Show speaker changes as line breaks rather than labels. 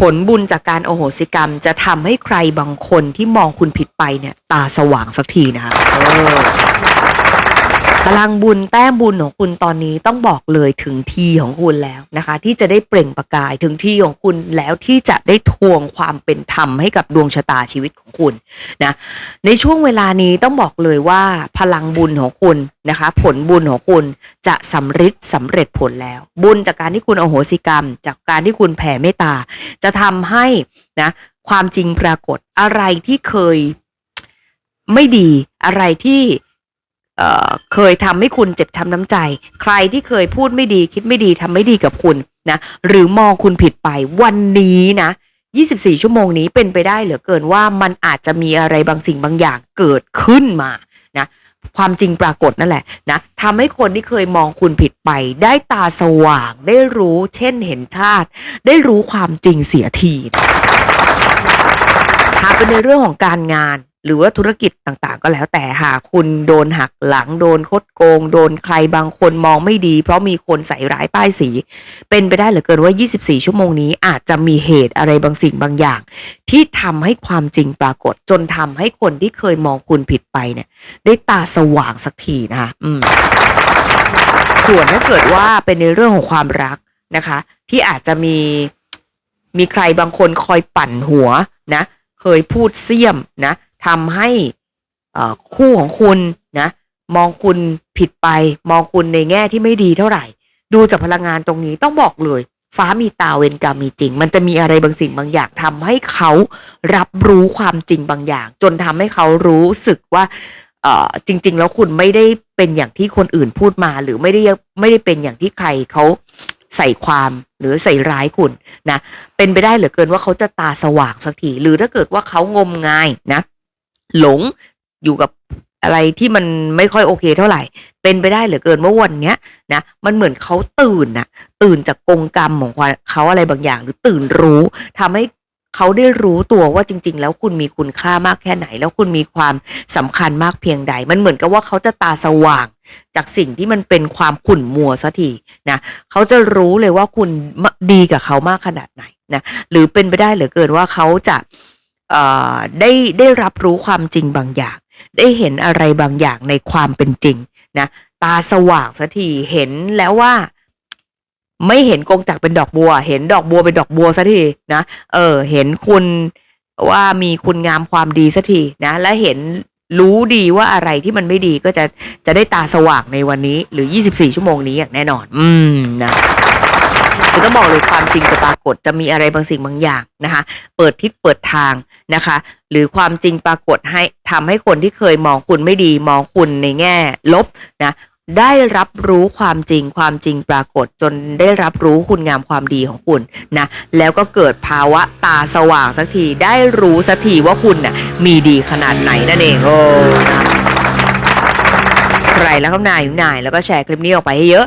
ผลบุญจากการโอโหสิกรรม จะทำให้ใครบางคนที่มองคุณผิดไปเนี่ย ตาสว่างสักทีนะคะ พลังบุญแต้มบุญของคุณตอนนี้ต้องบอกเลยถึงทีของคุณแล้วนะคะ ที่จะได้เปล่งประกายถึงทีของคุณแล้วที่จะได้ทวงความเป็นธรรมให้กับดวงชะตาชีวิตของคุณนะในช่วงเวลานี้ต้องบอกเลยว่าพลังบุญของคุณนะคะ ผลบุญของคุณจะสำฤทธิ์สำเร็จผลแล้ว บุญจากการที่คุณอโหสิกรรม จากการที่คุณแผ่เมตตา จะทำให้นะความจริงปรากฏอะไรที่เคยไม่ดีอะไรที่ เเคยทำให้คุณเจ็บช้ำน้ำใจ ใครที่เคยพูดไม่ดีคิดไม่ดีทำไม่ดีกับคุณนะหรือมองคุณผิดไปวันนี้นะ24 ชั่วโมงนี้เป็นไปได้เหลือเกินว่ามันอาจจะมีอะไรบางสิ่งบางอย่างเกิดขึ้นมานะความจริงปรากฏนั่นแหละนะทำให้คนที่เคยมองคุณผิดไป ได้ตาสว่าง ได้รู้เช่นเห็นชาติ ได้รู้ความจริงเสียทีนะหากเป็นในเรื่องของการงาน หรือว่าธุรกิจต่างๆ ก็แล้วแต่หากคุณโดนหักหลังโดนคดโกง โดนใครบางคนมองไม่ดี เพราะมีคนใส่ร้ายป้ายสี เป็นไปได้เหลือเกินว่า 24 ชั่วโมงนี้อาจจะมีเหตุอะไรบางสิ่งบางอย่าง ที่ทำให้ความจริงปรากฏ จนทำให้คนที่เคยมองคุณผิดไปเนี่ย ได้ตาสว่างสักทีนะคะอืม ส่วนถ้าเกิดว่าเป็นในเรื่องของความรักนะคะ ที่อาจจะมีมีใครบางคนคอยปั่นหัวนะ เคยพูดเสี้ยมนะ ทำให้คู่ของคุณนะมองคุณผิดไป มองคุณในแง่ที่ไม่ดีเท่าไหร่ ดูจากพลังงานตรงนี้ต้องบอกเลย ฟ้ามีตาเวรกรรมมีจริง มันจะมีอะไรบางสิ่งบางอย่างทำให้เขารับรู้ความจริงบางอย่าง จนทำให้เขารู้สึกว่าเออจริง ๆ แล้วคุณไม่ได้เป็นอย่างที่คนอื่นพูดมา หรือไม่ได้ไม่ได้เป็นอย่างที่ใครเขาใส่ความหรือใส่ร้ายคุณนะเป็นไปได้เหลือเกินว่าเขาจะตาสว่างสักทีหรือถ้าเกิดว่าเขางมงายนะ หลงอยู่กับอะไรที่มันไม่ค่อยโอเคเท่าไหร่ เป็นไปได้เหลือเกินว่าวันเนี้ยนะมันเหมือนเขาตื่นนะตื่นจากกงกรรมของเขาอะไรบางอย่าง หรือตื่นรู้ทำให้เขาได้รู้ตัวว่าจริง ๆ แล้วคุณมีคุณค่ามากแค่ไหน แล้วคุณมีความสำคัญมากเพียงใด มันเหมือนกับว่าเขาจะตาสว่าง จากสิ่งที่มันเป็นความขุ่นมัวสัทีนะเขาจะรู้เลยว่าคุณดีกับเขามากขนาดไหนนะหรือเป็นไปได้เหลือเกินว่าเขาจะ ได้ได้รับรู้ความจริงบางอย่าง ได้เห็นอะไรบางอย่างในความเป็นจริงนะตาสว่างสักทีเห็นแล้วว่า ไม่เห็นกงจักเป็นดอกบัว เห็นดอกบัวเป็นดอกบัวสักทีนะเออ เห็นคุณว่ามีคุณงามความดีสักทีนะ และเห็นรู้ดีว่าอะไรที่มันไม่ดีก็จะจะได้ตาสว่างในวันนี้ หรือ 24 ชั่วโมงนี้อย่างแน่นอน อืมนะ คือต้องบอกเลยความจริงจะปรากฏจะมีอะไรบางสิ่งบางอย่างนะคะ เปิดทิศเปิดทางนะคะ หรือความจริงปรากฏให้ทำให้คนที่เคยมองคุณไม่ดีมองคุณในแง่ลบนะได้รับรู้ความจริงความจริงปรากฏจนได้รับรู้คุณงามความดีของคุณนะแล้วก็เกิดภาวะตาสว่างสักทีได้รู้สักทีว่าคุณน่ะมีดีขนาดไหนนั่นเองโอ้นะใครแล้วก็นายอยู่นายแล้วก็แชร์คลิปนี้ออกไปให้เยอะ